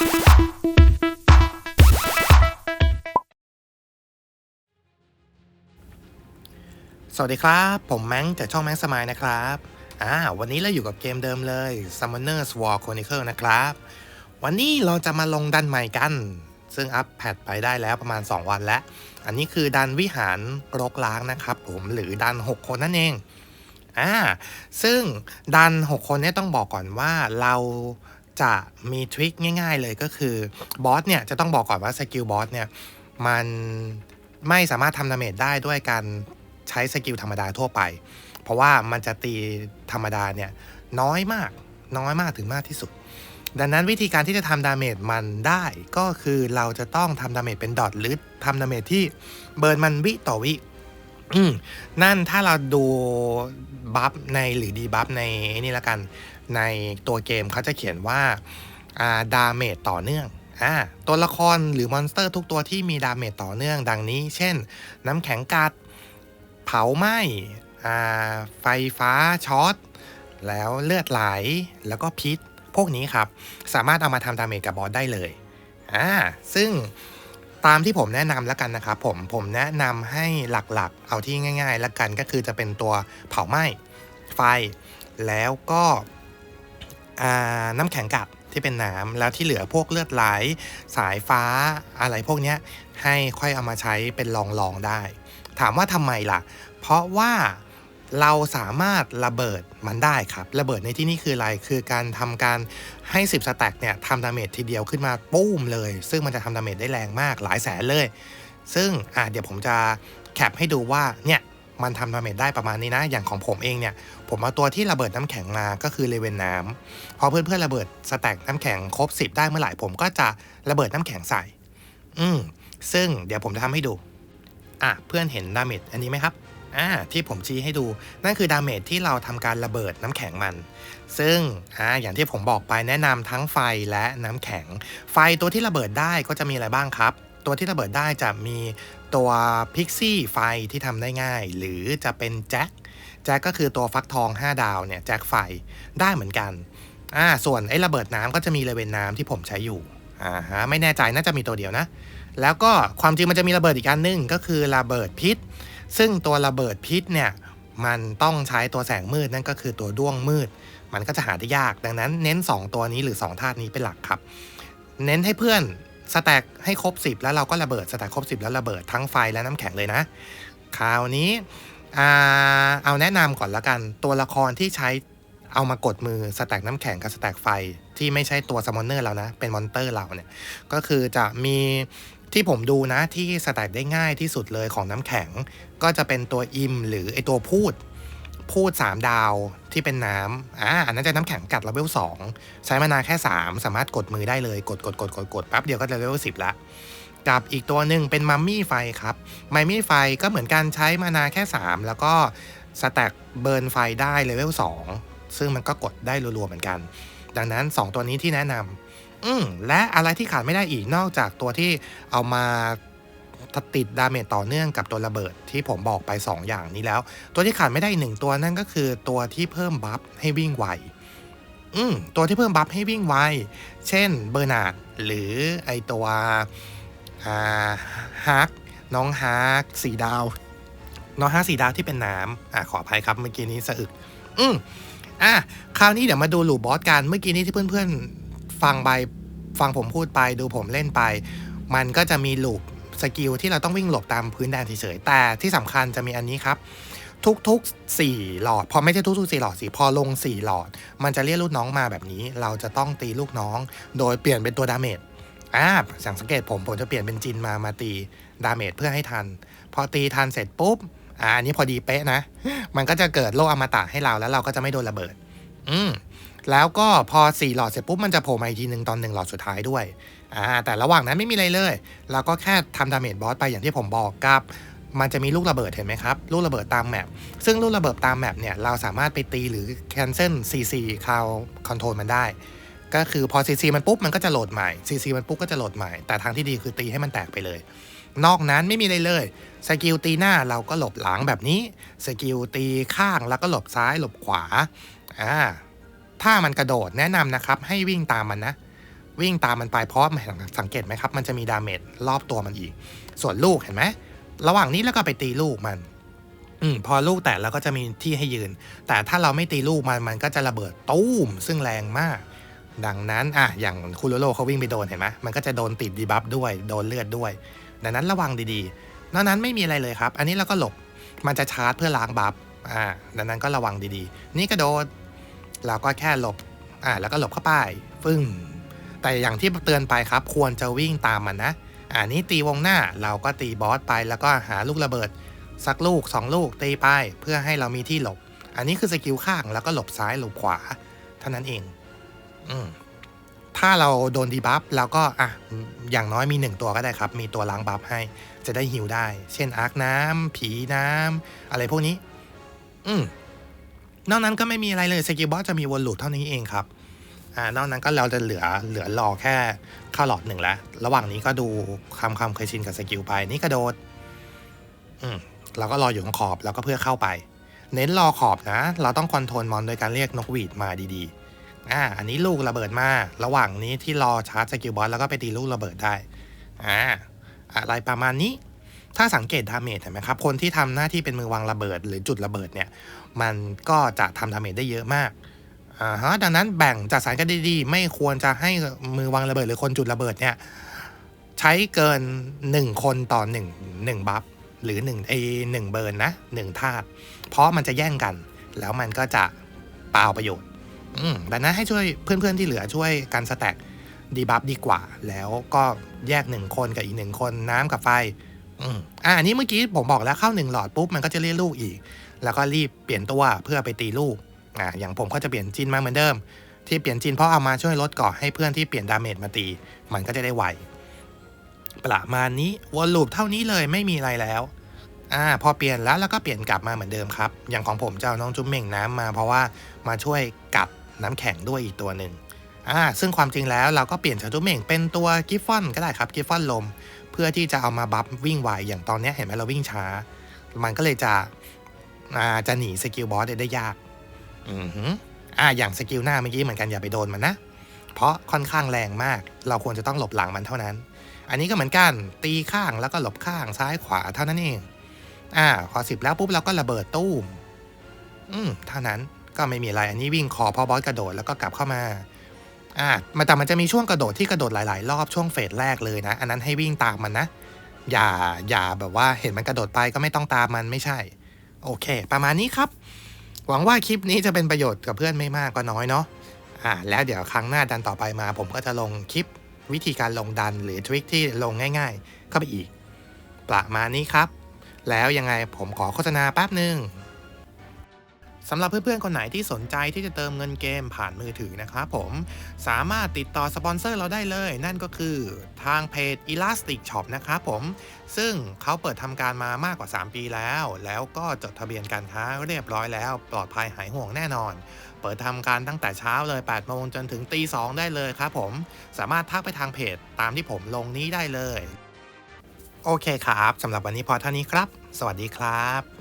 สวัสดีครับ ผมแมงจากช่องแมงสมายนะครับอ่าวันนี้เราอยู่กับเกมเดิมเลย Summoners War Chronicle นะครับ วันนี้เราจะมาลงดันใหม่กัน ซึ่งอัปแพดไปได้แล้วประมาณ 2 วันแล้ว อันนี้คือดันวิหารรกล้างนะครับผมหรือดัน 6 คนนั่นเองอ่าซึ่งดัน 6 คนเนี้ต้องบอกก่อนว่าเรา จะมีทริคง่าย ๆ เลยก็คือบอสเนี่ยจะต้องบอกก่อนว่าสกิลบอสเนี่ยมันไม่สามารถทำดาเมจได้ด้วยการใช้สกิลธรรมดาทั่วไป เพราะว่ามันจะตีธรรมดาเนี่ยน้อยมากน้อยมากถึงมากที่สุด ดังนั้นวิธีการที่จะทำดาเมจมันได้ก็คือเราจะต้องทำดาเมจเป็นดอทหรือทำดาเมจที่เบิร์นมันวิต่อวินั่นถ้าเราดูบัฟในหรือดีบัฟในนี่ละกัน ในตัวเกมเขาจะเขียนว่าดาเมจต่อเนื่องอ่าตัวละครหรือมอนสเตอร์ทุกตัวที่มีดาเมจต่อเนื่องดังนี้ เช่น น้ำแข็งกัด เผาไหม้ไฟฟ้าช็อต แล้วเลือดไหล แล้วก็พิษ พวกนี้ครับ สามารถเอามาทำดาเมจกับบอสได้เลยอ่าซึ่งตามที่ผมแนะนำแล้วกันนะครับผมผมแนะนำให้หลักๆ เอาที่ง่าย ๆ แล้วกันก็คือจะเป็นตัวเผาไหม้ไฟ แล้วก็ น้ำแข็งกัดที่เป็นน้ำแล้วที่เหลือพวกเลือดไหลสายฟ้าอะไรพวกนี้ให้ค่อยเอามาใช้เป็นลองๆได้ ถามว่าทำไมล่ะ เพราะว่าเราสามารถระเบิดมันได้ครับ ระเบิดในที่นี่คืออะไร คือการทำการให้ 10 สแต็กเนี่ยทำดาเมจทีเดียวขึ้นมาปุ้มเลย ซึ่งมันจะทำดาเมจได้แรงมากหลายแสนเลย ซึ่งอะเดี๋ยวผมจะแคปให้ดูว่าเนี่ย มันทำดาเมจได้ประมาณนี้นะ อย่างของผมเองเนี่ย ผมเอาตัวที่ระเบิดน้ำแข็งมาก็คือเลเวนน้ำพอเพื่อนๆระเบิดสแต็กน้ำแข็งครบ 10 ได้เมื่อไหร่ผมก็จะระเบิดน้ำแข็งใส่ อืมซึ่งเดี๋ยวผมจะทำให้ดู อะเพื่อนเห็นดาเมจอันนี้ไหมครับอ่าที่ผมชี้ให้ดูนั่นคือดาเมจที่เราทำการระเบิดน้ำแข็งมัน ซึ่งอ่าอย่างที่ผมบอกไปแนะนำทั้งไฟและน้ำแข็ง ไฟตัวที่ระเบิดได้ก็จะมีอะไรบ้างครับ ตัวที่ระเบิดได้จะมีตัวพิกซี่ไฟที่ทำได้ง่าย หรือจะเป็นแจ็คแจ็คก็คือตัวฟักทอง 5 ดาวเนี่ยแจ็คไฟได้เหมือนกันอ่าส่วนไอ้ระเบิดน้ำก็จะมีเลเวนน้ำที่ผมใช้อยู่อ่าฮะไม่แน่ใจน่าจะมีตัวเดียวนะ แล้วก็ความจริงมันจะมีระเบิดอีกอันหนึงก็คือระเบิดพิษ ซึ่งตัวระเบิดพิษเนี่ยมันต้องใช้ตัวแสงมืดนั่นก็คือตัวด้วงมืด มันก็จะหาได้ยาก ดังนั้นเน้น 2 ตัวนี้หรือ 2 ธาตุนี้เป็นหลักครับ เน้นให้เพื่อน สแต็กให้ครบ 10 แล้วเราก็ระเบิดสแต็กครบ 10 แล้วระเบิดทั้งไฟและน้ำแข็งเลยนะ คราวนี้เอาแนะนำก่อนละกัน ตัวละครที่ใช้เอามากดมือสแต็กน้ำแข็งกับสแต็กไฟที่ไม่ใช่ตัวซัมมอนเนอร์เรานะ เป็นมอนเตอร์เราเนี่ย ก็คือจะมีที่ผมดูนะที่สแต็กได้ง่ายที่สุดเลยของน้ำแข็ง ก็จะเป็นตัวอิมหรือไอตัวพูด พูด 3 ดาวที่เป็นน้ำอ่าอันนั้นจะน้ำแข็งกัดเลเวล2ใช้มานาแค่ 3 สามารถกดมือได้เลย กดกดกดกดกดแป๊บเดียวก็จะเลเวล10 ละกับอีกตัวหนึ่งเป็นมัมมี่ไฟครับ มัมมี่ไฟก็เหมือนกันใช้มานาแค่ 3 แล้วก็สแต็กเบิร์นไฟได้เลเวล2ซึ่งมันก็กดได้รัวๆเหมือนกัน ดังนั้น 2 ตัวนี้ที่แนะนำอืมและอะไรที่ขาดไม่ได้อีกนอกจากตัวที่เอามา ติดดาเมจต่อเนื่องกับตัวระเบิดที่ผมบอกไป 2 อย่างนี้แล้ว ตัวที่ขาดไม่ได้อีกหนึ่งตัวนั่นก็คือตัวที่เพิ่มบัฟให้วิ่งไวอืมตัวที่เพิ่มบัฟให้วิ่งไว เช่นเบอร์นาดหรือไอตัวอ่าฮักน้องฮักสีดาว น้องฮักสีดาวที่เป็นน้ำอ่าขออภัยครับเมื่อกี้นี้สะอึก อืมอะคราวนี้เดี๋ยวมาดูลูบอสกันเมื่อกี้นี้ที่เพื่อนๆฟังไปฟังผมพูดไปดูผมเล่นไป มันก็จะมีลูป สกิลที่เราต้องวิ่งหลบตามพื้นแดนเฉยๆ แต่ที่สำคัญจะมีอันนี้ครับ ทุกๆ 4 หลอด พอไม่ใช่ทุกๆ4หลอดสิ พอลง 4 หลอด มันจะเรียกลูกน้องมาแบบนี้ เราจะต้องตีลูกน้อง โดยเปลี่ยนเป็นตัวดาเมจอ่าสังสังเกตผมผมจะเปลี่ยนเป็นจินมามาตีดาเมจเพื่อให้ทัน พอตีทันเสร็จปุ๊บอ่าอันนี้พอดีเป๊ะนะ มันก็จะเกิดโลอมตะให้เราแล้วเราก็จะไม่โดนระเบิด อืมแล้วก็พอ 4 หลอดเสร็จปุ๊บมันจะโผล่มาอีกทีหนึ่งตอนหนึ่งหลอดสุดท้ายด้วยอ่าแต่ระหว่างนั้นไม่มีอะไรเลย เราก็แค่ทำดาเมจบอสไปอย่างที่ผมบอกกับมันจะมีลูกระเบิดเห็นไหมครับ ลูกระเบิดตามแมปซึ่งลูกระเบิดตามแมปเนี่ยเราสามารถไปตีหรือ cancel CC คาวคอนโทรลมันได้ ก็คือพอ CC มันปุ๊บมันก็จะโหลดใหม่ CC มันปุ๊บก็จะโหลดใหม่ แต่ทางที่ดีคือตีให้มันแตกไปเลย นอกนั้นไม่มีอะไรเลยสกิลตีหน้าเราก็หลบหลังแบบนี้สกิลตีข้างแล้วก็หลบซ้ายหลบขวา อ่าถ้ามันกระโดดแนะนำนะครับ ให้วิ่งตามมันนะ วิ่งตามมันไปเพราะสังเกตไหมครับ มันจะมีดาเมจรอบตัวมันอีก ส่วนลูกเห็นไหมระหว่างนี้แล้วก็ไปตีลูกมัน อืมพอลูกแตกแล้วก็จะมีที่ให้ยืน แต่ถ้าเราไม่ตีลูกมันมันก็จะระเบิดตู้มซึ่งแรงมาก ดังนั้นอะอย่างคูโรโรเขาวิ่งไปโดนเห็นไหมมันก็จะโดนติดดีบัฟด้วยโดนเลือดด้วย ดังนั้นระวังดีๆนอกนั้นไม่มีอะไรเลยครับ อันนี้เราก็หลบมันจะชาร์จเพื่อล้างบัฟอ่าดังนั้นก็ระวังดีๆ นี่กระโดด เราก็แค่หลบอ่าแล้วก็หลบเข้าไปฟึ่งแต่อย่างที่เตือนไปครับควรจะวิ่งตามมันนะอ่านี้ตีวงหน้าเราก็ตีบอสไปแล้วก็หาลูกระเบิด สักลูก 2 ลูกตีไปเพื่อให้เรามีที่หลบ อันนี้คือสกิลข้างแล้วก็หลบซ้ายหลบขวา เท่านั้นเอง อืมถ้าเราโดนดีบัฟเราก็อะอย่างน้อยมีหนึ่งตัวก็ได้ครับ มีตัวล้างบัฟให้ จะได้ฮิวได้ เช่นอาร์คน้ำผีน้ำอะไรพวกนี้ อืม นอกนั้นก็ไม่มีอะไรเลยสกิลบอสจะมีวนลูปเท่านี้เองครับอ่านอกนั้นก็เราจะเหลือเหลือรอแค่เข้าหลอดหนึ่งแล้ว ระหว่างนี้ก็ดูคำคำเคยชินกับสกิลไปนี่กระโดดอืมเราก็รออยู่ตรงขอบแล้วก็เพื่อเข้าไป เน้นรอขอบนะ เราต้องคอนโทรลมอนโดยการเรียกนกหวีดมาดีๆอ่าอันนี้ลูกระเบิดมา ระหว่างนี้ที่รอชาร์จสกิลบอสแล้วก็ไปตีลูกระเบิดได้อ่าอะไรประมาณนี้ ถ้าสังเกตดาเมจเห็นไหมครับ คนที่ทำหน้าที่เป็นมือวางระเบิดหรือจุดระเบิดเนี่ย มันก็จะทำดาเมจได้เยอะมากอ่าฮะดังนั้นแบ่งจัดสรรกันดีๆ ไม่ควรจะให้มือวางระเบิดหรือคนจุดระเบิดเนี่ยใช้เกิน 1 คนต่อ1 1บัฟหรือ1ไอหนึ่งเบิร์นนะหนึ่งธาตุเพราะมันจะแย่งกัน แล้วมันก็จะเปล่าประโยชน์อืดังนั้นให้ช่วยเพื่อนๆที่เหลือช่วยกันสแต็กดีบัฟดีกว่า แล้วก็แยกหนึ่งคนกับอีกหนึ่งคนน้ำกับไฟ อืมอ่าอันนี้เมื่อกี้ผมบอกแล้วเข้าหนึ่งหลอดปุ๊บมันก็จะเรียกลูกอีก แล้วก็รีบเปลี่ยนตัวเพื่อไปตีลูกอ่าอย่างผมก็จะเปลี่ยนจินมาเหมือนเดิม ที่เปลี่ยนจินเพราะเอามาช่วยลดก่อให้เพื่อนที่เปลี่ยนดาเมจมาตี มันก็จะได้ไวประมาณนี้วนลูปเท่านี้เลยไม่มีอะไรแล้วอ่าพอเปลี่ยนแล้วแล้วก็เปลี่ยนกลับมาเหมือนเดิมครับ อย่างของผมจะเอาน้องจุ๊มเหม่งน้ำมาเพราะว่ามาช่วยกัดน้ำแข็งด้วยอีกตัวหนึ่งอ่าซึ่งความจริงแล้วเราก็เปลี่ยนจากจุ๊มเหม่งเป็นตัวกิฟฟอนก็ได้ครับกิฟฟอนลม เพื่อที่จะเอามาบัฟวิ่งไวอย่างตอนนี้เห็นไหมเราวิ่งช้า มันก็เลยจะ จะหนีสกิลบอสได้ยาก อือหืออ่าอย่างสกิลหน้าเมื่อกี้เหมือนกันอย่าไปโดนมันนะ เพราะค่อนข้างแรงมาก เราควรจะต้องหลบหลังมันเท่านั้น อันนี้ก็เหมือนกัน ตีข้างแล้วก็หลบข้างซ้ายขวาเท่านั้นเอง อ่า พอสิบแล้วปุ๊บเราก็ระเบิดตู้ม อืมเท่านั้นก็ไม่มีอะไร อันนี้วิ่งคอพอบอสกระโดดแล้วก็กลับเข้ามา อ่ามันแต่มันจะมีช่วงกระโดดที่กระโดดหลาย ๆ รอบช่วงเฟสแรกเลยนะ อันนั้นให้วิ่งตามมันนะ อย่า อย่าแบบว่าเห็นมันกระโดดไปก็ไม่ต้องตามมันไม่ใช่ โอเค ประมาณนี้ครับ หวังว่าคลิปนี้จะเป็นประโยชน์กับเพื่อนไม่มากก็น้อยเนาะอ่าแล้วเดี๋ยวครั้งหน้าดันต่อไปมา ผมก็จะลงคลิปวิธีการลงดันหรือทริคที่ลงง่าย ๆ เข้าไปอีก ประมาณนี้ครับ แล้วยังไงผมขอโฆษณาแป๊บหนึ่ง สำหรับเพื่อนๆ คนไหนที่สนใจที่จะเติมเงินเกมผ่านมือถือนะครับผม สามารถติดต่อสปอนเซอร์เราได้เลย นั่นก็คือทางเพจ Elastic Shop นะครับผม ซึ่งเขาเปิดทำการมามากกว่า 3 ปีแล้ว แล้วก็จดทะเบียนการค้าเรียบร้อยแล้ว ปลอดภัยหายห่วงแน่นอน เปิดทำการตั้งแต่เช้าเลย 8 โมงจนถึงตี 2 ได้เลยครับผม สามารถทักไปทางเพจตามที่ผมลงนี้ได้เลย โอเคครับสำหรับวันนี้พอเท่านี้ครับ สวัสดีครับ